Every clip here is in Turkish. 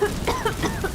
Ha ha ha!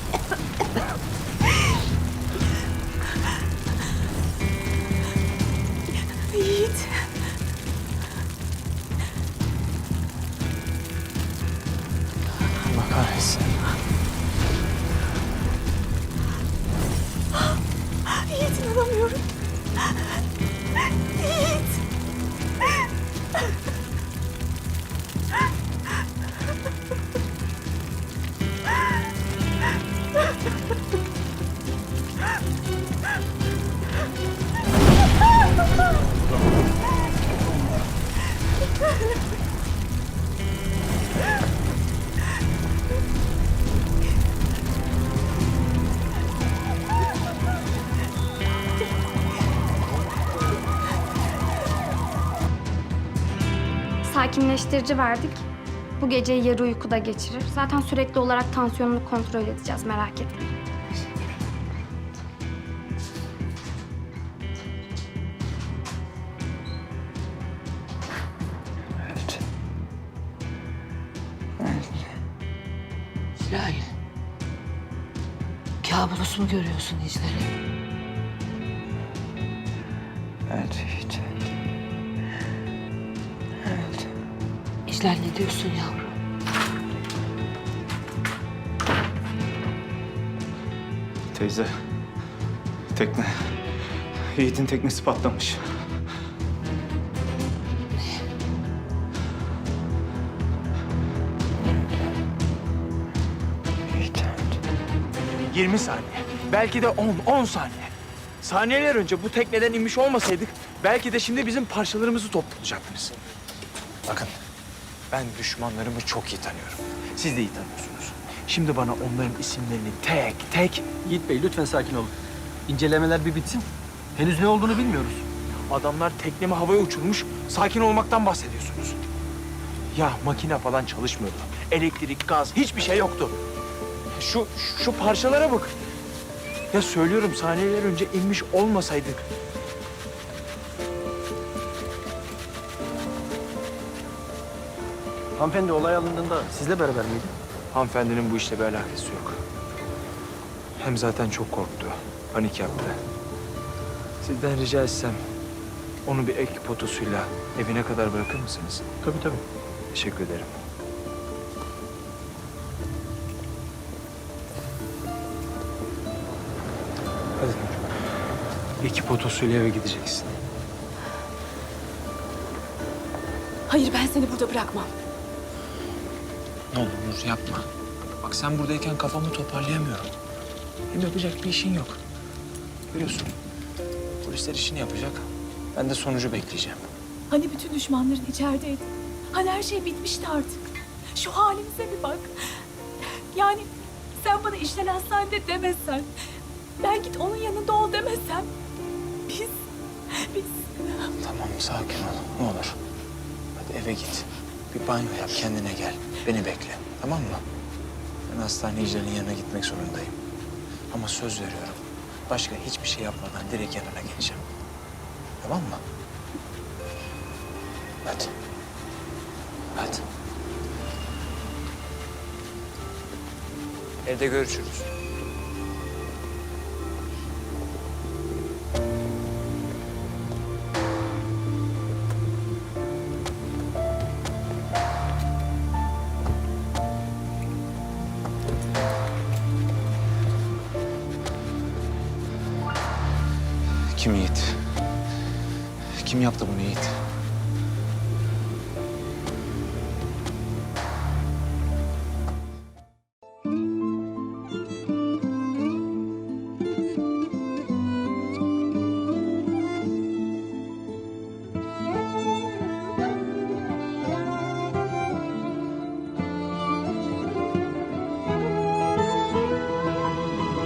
Sakinleştirici verdik. Bu geceyi yarı uykuda geçirir. Zaten sürekli olarak tansiyonunu kontrol edeceğiz merak etme. Evet. Evet. Hilal. Kabus mu görüyorsun İclal'im? Evet Yiğit. İclal ne diyorsun yavrum? Teyze. Tekne. Yiğit'in teknesi patlamış. Yiğit. 20 saniye. Belki de 10, 10 saniye. Saniyeler önce bu tekneden inmiş olmasaydık belki de şimdi bizim parçalarımızı toplayacaktınız. Bakın ben düşmanlarımı çok iyi tanıyorum. Siz de iyi tanıyorsunuz. Şimdi bana onların isimlerini tek tek Yiğit Bey lütfen sakin olun. İncelemeler bir bitsin. Henüz ne olduğunu bilmiyoruz. adamlar teknemi havaya uçurmuş sakin olmaktan bahsediyorsunuz. Ya makine falan çalışmıyordu. Elektrik, gaz hiçbir şey yoktu. Şu şu parçalara bak. Ya söylüyorum saniyeler önce inmiş olmasaydık Hanımefendi olay alındığında sizle beraber miydi? Hanımefendinin bu işle bir alakası yok. Hem zaten çok korktu. Panik yaptı. Sizden rica etsem onu bir ek potosuyla evine kadar bırakır mısınız? Tabii tabii. Teşekkür ederim. Hadi. İki potosuyla eve gideceksin. Hayır ben seni burada bırakmam. Ne olur yapma. Bak sen buradayken kafamı toparlayamıyorum. Hem yapacak bir işin yok. Biliyorsun polisler işini yapacak. Ben de sonucu bekleyeceğim. Hani bütün düşmanların içerideydi. Hani her şey bitmişti artık. Şu halimize bir bak. Yani sen bana işten hastanede demesen. Ben git onun yanında ol demesem. Biz, biz Tamam sakin ol ne olur. Hadi eve git. Bir banyo yap kendine gel. Beni bekle tamam mı? Ben hastane icranın yanına gitmek zorundayım. Ama söz veriyorum. Başka hiçbir şey yapmadan direkt yanına geleceğim. Tamam mı? Hadi. Hadi. Evde görüşürüz. Kim Yiğit? Kim yaptı bunu Yiğit?